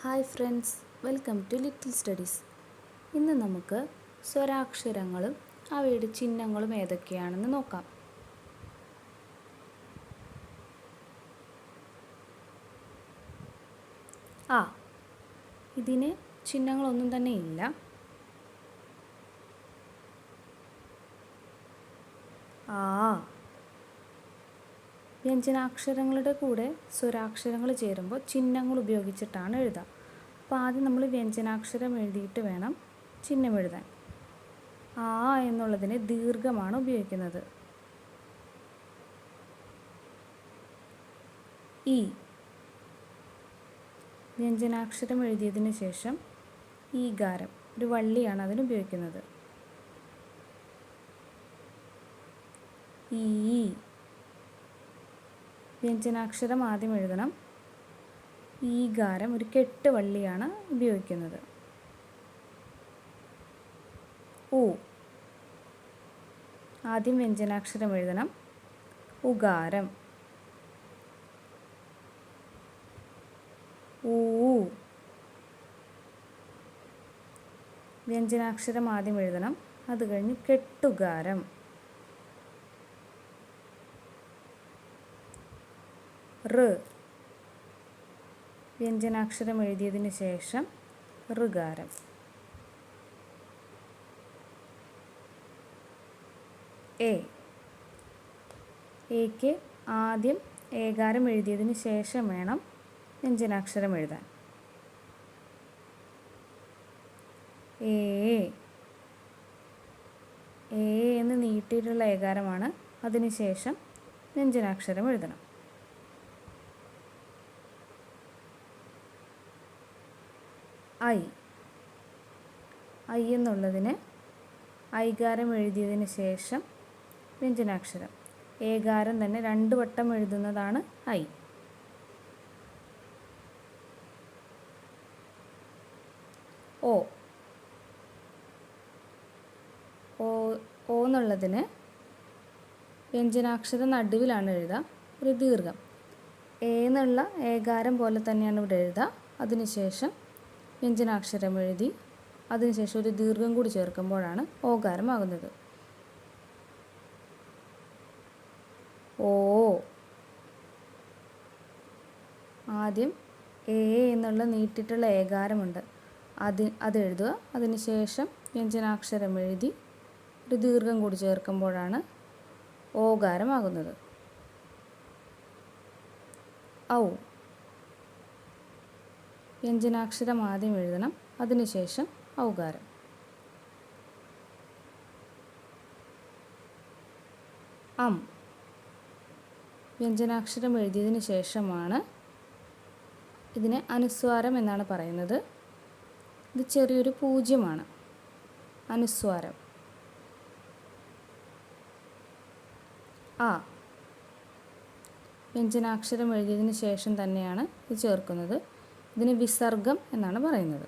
Hi friends welcome to little studies. ഇന്ന് നമുക്ക് സ്വരാക്ഷരങ്ങളും അവയുടെ ചിഹ്നങ്ങളും ഏതൊക്കെയാണെന്ന് നോക്കാം. ആ ഇതിന് ചിഹ്നങ്ങളൊന്നും തന്നെ ഇല്ല. ആ വ്യഞ്ജനാക്ഷരങ്ങളുടെ കൂടെ സ്വരാക്ഷരങ്ങൾ ചേരുമ്പോൾ ചിഹ്നങ്ങൾ ഉപയോഗിച്ചിട്ടാണ് എഴുതുക. അപ്പോൾ ആദ്യം നമ്മൾ വ്യഞ്ജനാക്ഷരം എഴുതിയിട്ട് വേണം ചിഹ്നം എഴുതാൻ. ആ എന്നുള്ളതിന് ദീർഘമാണ് ഉപയോഗിക്കുന്നത്. ഈ വ്യഞ്ജനാക്ഷരം എഴുതിയതിന് ശേഷം ഈകാരം ഒരു വള്ളിയാണ് അതിന് ഉപയോഗിക്കുന്നത്. ഈ വ്യഞ്ജനാക്ഷരം ആദ്യം എഴുതണം. ഈകാരം ഒരു കെട്ട് വള്ളിയാണ് ഉപയോഗിക്കുന്നത്. ഉ. ആദ്യം വ്യഞ്ജനാക്ഷരം എഴുതണം. ഉകാരം ഊ വ്യഞ്ജനാക്ഷരം ആദ്യം എഴുതണം. അത് കഴിഞ്ഞ് കെട്ടുകാരം റ്. വ്യഞ്ജനാക്ഷരം എഴുതിയതിന് ശേഷം ഋകാരം. എ. എക്ക് ആദ്യം ഏകാരം എഴുതിയതിന് ശേഷം വേണം വ്യഞ്ജനാക്ഷരം എഴുതാൻ. എ. എന്ന് നീട്ടിയിട്ടുള്ള ഏകാരമാണ്. അതിനുശേഷം വ്യഞ്ജനാക്ഷരം എഴുതണം. ഐ. ഐ എന്നുള്ളതിന് ഐകാരം എഴുതിയതിന് ശേഷം വ്യഞ്ജനാക്ഷരം. ഏകാരം തന്നെ രണ്ട് വട്ടം എഴുതുന്നതാണ് ഐ. ഓ. ഓ ഓ എന്നുള്ളതിന് വ്യഞ്ജനാക്ഷരം നടുവിലാണ് എഴുതുക ഒരു ദീർഘം. എ എന്നുള്ള ഏകാരം പോലെ തന്നെയാണ് ഇവിടെ എഴുതുക അതിനുശേഷം വ്യഞ്ജനാക്ഷരം എഴുതി അതിനുശേഷം ഒരു ദീർഘം കൂടി ചേർക്കുമ്പോഴാണ് ഓകാരമാകുന്നത്. ഓ. ആദ്യം എ എന്നുള്ള നീട്ടിട്ടുള്ള ഏകാരമുണ്ട്. അത് അത് എഴുതുക. അതിനുശേഷം വ്യഞ്ജനാക്ഷരം എഴുതി ഒരു ദീർഘം കൂടി ചേർക്കുമ്പോഴാണ് ഓകാരമാകുന്നത്. ഔ. വ്യഞ്ജനാക്ഷരം ആദ്യം എഴുതണം അതിനുശേഷം ഔകാരം. അം. വ്യഞ്ജനാക്ഷരം എഴുതിയതിന് ശേഷമാണ് ഇതിനെ അനുസ്വാരം എന്നാണ് പറയുന്നത്. ഇത് ചെറിയൊരു പൂജ്യമാണ്. അനുസ്വാരം. ആ വ്യഞ്ജനാക്ഷരം എഴുതിയതിന് ശേഷം തന്നെയാണ് ഇത് ചേർക്കുന്നത്. ഇതിന് വിസർഗം എന്നാണ് പറയുന്നത്.